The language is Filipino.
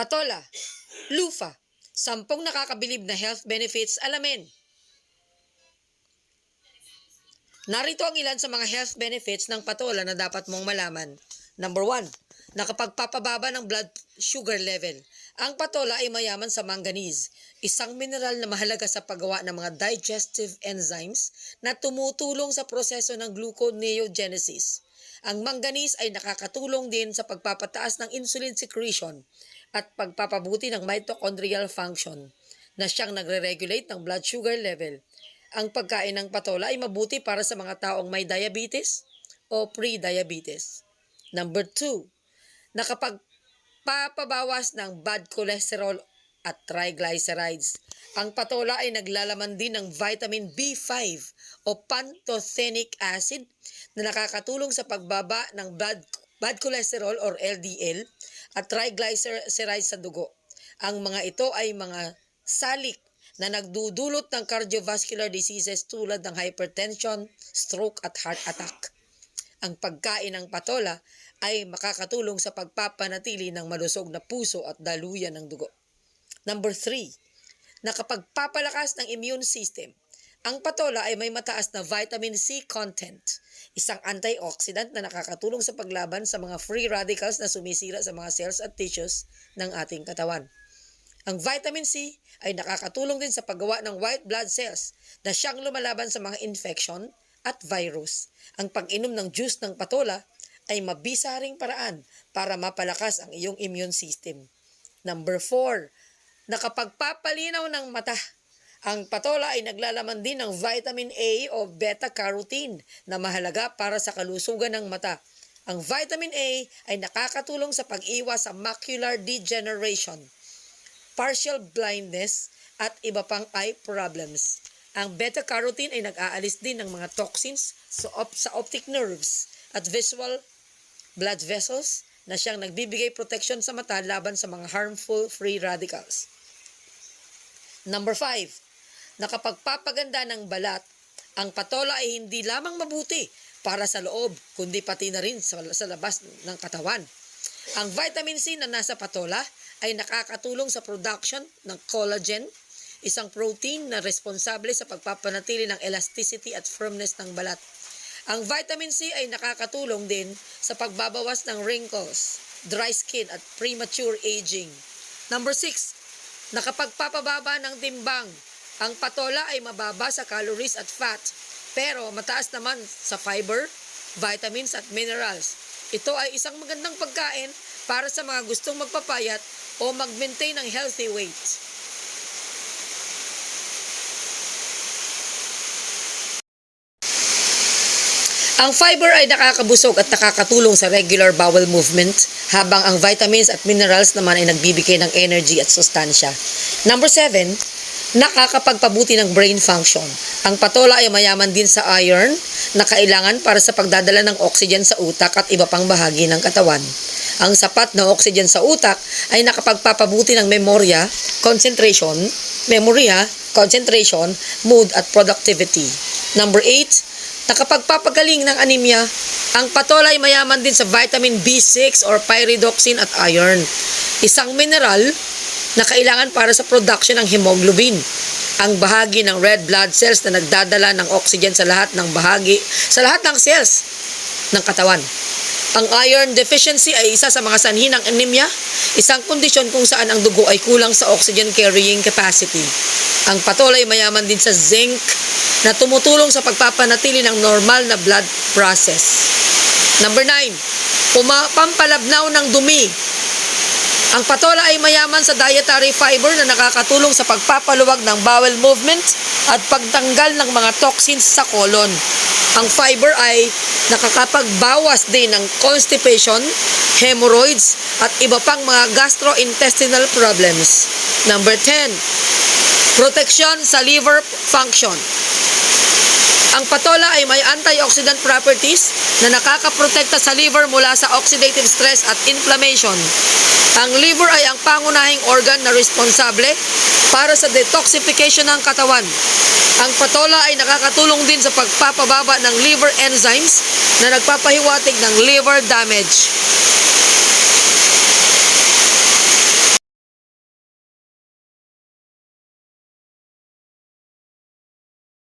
Patola, Lufa, sampung nakakabilib na health benefits alamin. Narito ang ilan sa mga health benefits ng patola na dapat mong malaman. Number one, nakapagpapababa ng blood sugar level. Ang patola ay mayaman sa manganese, isang mineral na mahalaga sa paggawa ng mga digestive enzymes na tumutulong sa proseso ng gluconeogenesis. Ang manganese ay nakakatulong din sa pagpapataas ng insulin secretion at pagpapabuti ng mitochondrial function na siyang nagre-regulate ng blood sugar level. Ang pagkain ng patola ay mabuti para sa mga taong may diabetes o pre-diabetes. Number two, nakapagpapabawas ng bad cholesterol at triglycerides. Ang patola ay naglalaman din ng vitamin B5 o pantothenic acid na nakakatulong sa pagbaba ng bad, bad cholesterol or LDL at triglycerides sa dugo. Ang mga ito ay mga salik na nagdudulot ng cardiovascular diseases tulad ng hypertension, stroke at heart attack. Ang pagkain ng patola ay makakatulong sa pagpapanatili ng malusog na puso at daluyan ng dugo. Number 3, nakapagpapalakas ng immune system. Ang patola ay may mataas na vitamin C content, isang antioxidant na nakakatulong sa paglaban sa mga free radicals na sumisira sa mga cells at tissues ng ating katawan. Ang vitamin C ay nakakatulong din sa paggawa ng white blood cells na siyang lumalaban sa mga infection at virus. Ang pag-inom ng juice ng patola ay mabisaring paraan para mapalakas ang iyong immune system. Number 4, nakapagpapalinaw ng mata. Ang patola ay naglalaman din ng vitamin A o beta-carotene na mahalaga para sa kalusugan ng mata. Ang vitamin A ay nakakatulong sa pag-iwas sa macular degeneration, partial blindness, at iba pang eye problems. Ang beta-carotene ay nag-aalis din ng mga toxins sa, op- sa optic nerves at visual blood vessels na siyang nagbibigay protection sa mata laban sa mga harmful free radicals. Number 5, nakapagpapaganda ng balat, ang patola ay hindi lamang mabuti para sa loob, kundi pati na rin sa, sa labas ng katawan. Ang vitamin C na nasa patola ay nakakatulong sa production ng collagen, isang protein na responsable sa pagpapanatili ng elasticity at firmness ng balat. Ang vitamin C ay nakakatulong din sa pagbabawas ng wrinkles, dry skin at premature aging. Number 6, nakapagpapababa ng timbang. Ang patola ay mababa sa calories at fat, pero mataas naman sa fiber, vitamins at minerals. Ito ay isang magandang pagkain para sa mga gustong magpapayat o mag-maintain ng healthy weight. Ang fiber ay nakakabusog at nakakatulong sa regular bowel movement, habang ang vitamins at minerals naman ay nagbibigay ng energy at sustansya. Number 7, nakakapagpabuti ng brain function. Ang patola ay mayaman din sa iron na kailangan para sa pagdadala ng oxygen sa utak at iba pang bahagi ng katawan. Ang sapat na oxygen sa utak ay nakapagpapabuti ng memorya, concentration, memory ha, concentration, mood at productivity. Number 8, nakapagpapagaling ng anemia. Ang patola ay mayaman din sa vitamin B6 or pyridoxine at iron. Isang mineral na kailangan para sa production ng hemoglobin. Ang bahagi ng red blood cells na nagdadala ng oxygen sa lahat ng bahagi, sa lahat ng cells ng katawan. Ang iron deficiency ay isa sa mga sanhi ng anemia, isang kondisyon kung saan ang dugo ay kulang sa oxygen carrying capacity. Ang patola ay mayaman din sa zinc na tumutulong sa pagpapanatili ng normal na blood process. Number 9, pampalabnaw ng dumi. Ang patola ay mayaman sa dietary fiber na nakakatulong sa pagpapaluwag ng bowel movement at pagtanggal ng mga toxins sa colon. Ang fiber ay nakakapagbawas din ng constipation, hemorrhoids, at iba pang mga gastrointestinal problems. Number 10, protection sa liver function. Ang patola ay may antioxidant properties na nakakaprotekta sa liver mula sa oxidative stress at inflammation. Ang liver ay ang pangunahing organ na responsable para sa detoxification ng katawan. Ang patola ay nakakatulong din sa pagpapababa ng liver enzymes na nagpapahiwatig ng liver damage.